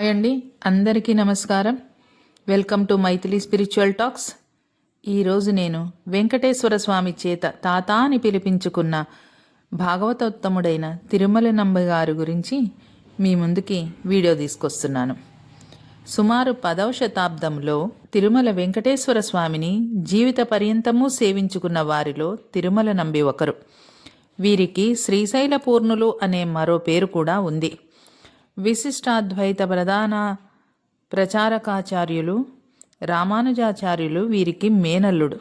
Hi అండి. అందరికీ నమస్కారం. Welcome to Maithili spiritual talks. ఈరోజు నేను వెంకటేశ్వర స్వామి చేత తాత అని పిలిపించుకున్న భాగవతోత్తముడైన తిరుమల నంబ గారి గురించి మీ ముందుకి వీడియో తీసుకొస్తున్నాను. సుమారు పదవ శతాబ్దంలో తిరుమల వెంకటేశ్వర స్వామిని జీవిత పర్యంతము సేవించుకున్న వారిలో తిరుమల నంబి ఒకరు. వీరికి శ్రీశైల పూర్ణులు అనే మరో పేరు కూడా ఉంది. విశిష్టాద్వైత ప్రధాన ప్రచారకాచార్యులు రామానుజాచార్యులు వీరికి మేనల్లుడు.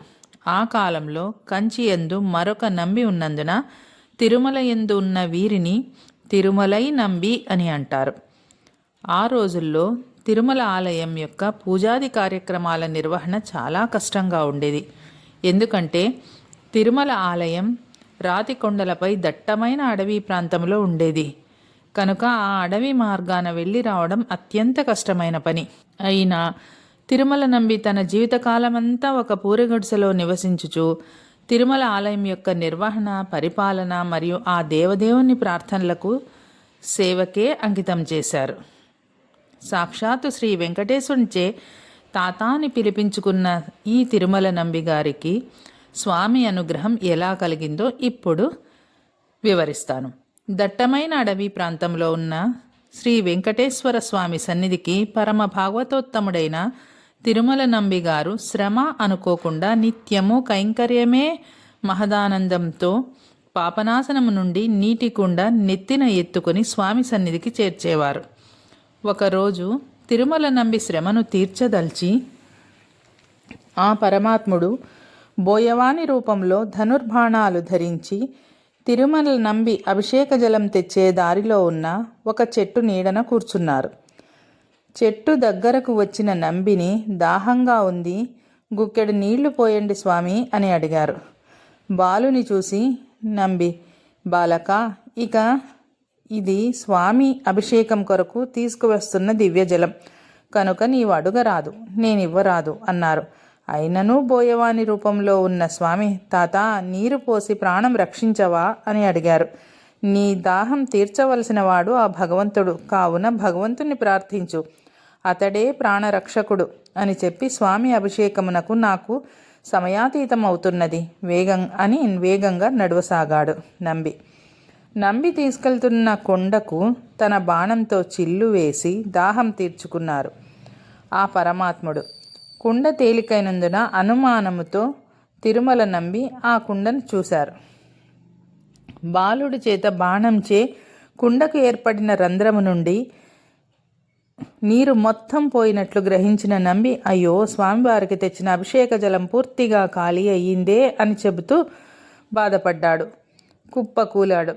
ఆ కాలంలో కంచి ఎందు మరొక నంబి ఉన్నందున తిరుమల ఎందు ఉన్న వీరిని తిరుమలై నంబి అని అంటారు. ఆ రోజుల్లో తిరుమల ఆలయం యొక్క పూజాది కార్యక్రమాల నిర్వహణ చాలా కష్టంగా ఉండేది. ఎందుకంటే తిరుమల ఆలయం రాతి కొండలపై దట్టమైన అడవి ప్రాంతంలో ఉండేది. కనుక ఆ అడవి మార్గాన వెళ్ళి రావడం అత్యంత కష్టమైన పని. అయినా తిరుమల నంబి తన జీవితకాలమంతా ఒక పూరగుడిసెలో నివసించుచు తిరుమల ఆలయం యొక్క నిర్వహణ పరిపాలన మరియు ఆ దేవదేవుని ప్రార్థనలకు సేవకే అంకితం చేశారు. సాక్షాత్తు శ్రీ వెంకటేశ్వరునిచే తాతాని పిలిపించుకున్న ఈ తిరుమల నంబి గారికి స్వామి అనుగ్రహం ఎలా కలిగిందో ఇప్పుడు వివరిస్తాను. దట్టమైన అడవి ప్రాంతంలో ఉన్న శ్రీ వెంకటేశ్వర స్వామి సన్నిధికి పరమ భాగవతోత్తముడైన తిరుమల నంబి గారు శ్రమ అనుకోకుండా నిత్యము కైంకర్యమే మహదానందంతో పాపనాశనము నుండి నీటి కుండ నెత్తిన ఎత్తుకొని స్వామి సన్నిధికి చేర్చేవారు. ఒకరోజు తిరుమల నంబి శ్రమను తీర్చదల్చి ఆ పరమాత్ముడు బోయవాని రూపంలో ధనుర్బాణాలు ధరించి తిరుమల నంబి అభిషేక జలం తెచ్చే దారిలో ఉన్న ఒక చెట్టు నీడన కూర్చున్నారు. చెట్టు దగ్గరకు వచ్చిన నంబిని దాహంగా ఉంది. గుక్కెడు నీళ్ళు పోయండి స్వామి అని అడిగారు. బాలుని చూసి నంబి బాలక ఇక ఇది స్వామి అభిషేకం కొరకు తీసుకువస్తున్న దివ్యజలం. కనుక నీవు అడుగరాదు నేనివ్వరాదు అన్నారు. అయినను బోయవాని రూపంలో ఉన్న స్వామి తాత నీరు పోసి ప్రాణం రక్షించవా? అని అడిగారు. నీ దాహం తీర్చవలసిన వాడు ఆ భగవంతుడు. కావున భగవంతుని ప్రార్థించు. అతడే ప్రాణరక్షకుడు అని చెప్పి స్వామి అభిషేకమునకు నాకు సమయాతీతం అవుతున్నది వేగం అని వేగంగా నడవసాగాడు నంబి. నంబి తీసుకెళ్తున్న కొండకు తన బాణంతో చిల్లు వేసి దాహం తీర్చుకున్నారు. ఆ పరమాత్ముడు కుండ తేలికైనందున అనుమానముతో తిరుమల నంబి ఆ కుండను చూశారు. బాలుడి చేత బాణంచే కుండకు ఏర్పడిన రంధ్రము నుండి నీరు మొత్తం పోయినట్లు గ్రహించిన నంబి అయ్యో స్వామివారికి తెచ్చిన అభిషేక జలం పూర్తిగా ఖాళీ అయ్యిందే అని చెబుతూ బాధపడ్డాడు. కుప్పకూలాడు.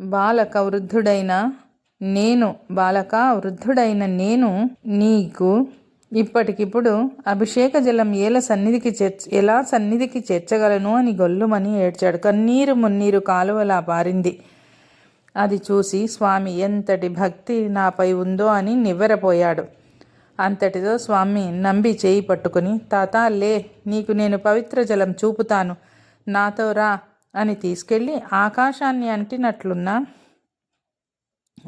బాలక వృద్ధుడైన నేను బాలక వృద్ధుడైన నేను నీకు ఇప్పటికిప్పుడు అభిషేక జలం ఏల సన్నిధికి చేర్చ ఎలా సన్నిధికి చేర్చగలను అని గొల్లుమని ఏడ్చాడు. కన్నీరు మున్నీరు కాలువలా పారింది. అది చూసి స్వామి ఎంతటి భక్తి నాపై ఉందో అని నివ్వెరపోయాడు. అంతటితో స్వామి నంబి చేయి పట్టుకుని తాత లే నీకు నేను పవిత్ర జలం చూపుతాను. నాతో రా అని తీసుకెళ్ళి ఆకాశాన్ని అంటినట్లున్న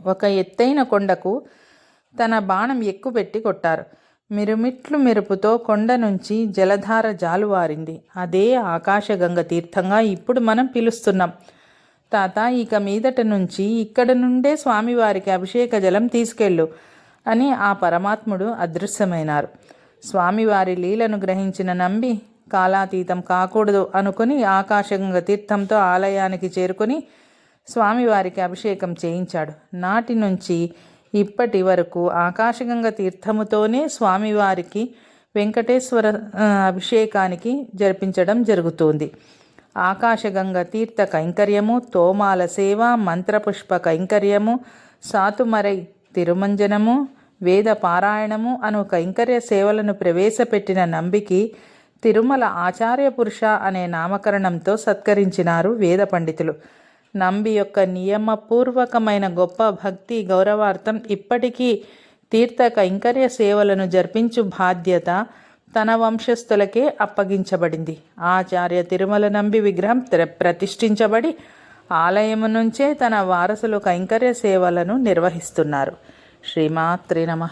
ఒక ఎత్తైన కొండకు తన బాణం ఎక్కుపెట్టి కొట్టారు. మిరుమిట్లు మెరుపుతో కొండ నుంచి జలధార జాలువారింది. అదే ఆకాశగంగ తీర్థంగా ఇప్పుడు మనం పిలుస్తున్నాం. తాత ఇక మీదట నుంచి ఇక్కడ నుండే స్వామివారికి అభిషేక జలం తీసుకెళ్ళు అని ఆ పరమాత్ముడు అదృశ్యమైనారు. స్వామివారి లీలను గ్రహించిన నంబి కాలాతీతం కాకూడదు అనుకుని ఆకాశగంగ తీర్థంతో ఆలయానికి చేరుకుని స్వామివారికి అభిషేకం చేయించాడు. నాటి నుంచి ఇప్పటి వరకు ఆకాశగంగ తీర్థముతోనే స్వామివారికి వెంకటేశ్వర అభిషేకానికి జరిపించడం జరుగుతుంది. ఆకాశగంగ తీర్థ కైంకర్యము తోమాల సేవ మంత్రపుష్ప కైంకర్యము సాతుమరై తిరుమంజనము వేద పారాయణము అను కైంకర్య సేవలను ప్రవేశపెట్టిన నంబికి తిరుమల ఆచార్య పురుష అనే నామకరణంతో సత్కరించినారు వేద పండితులు. నంబి యొక్క నియమపూర్వకమైన గొప్ప భక్తి గౌరవార్థం ఇప్పటికీ తీర్థ కైంకర్య సేవలను జరిపించు బాధ్యత తన వంశస్థులకే అప్పగించబడింది. ఆచార్య తిరుమల నంబి విగ్రహం ప్రతిష్ఠించబడి ఆలయము నుంచే తన వారసులు కైంకర్య సేవలను నిర్వహిస్తున్నారు. శ్రీమాత్రి నమ.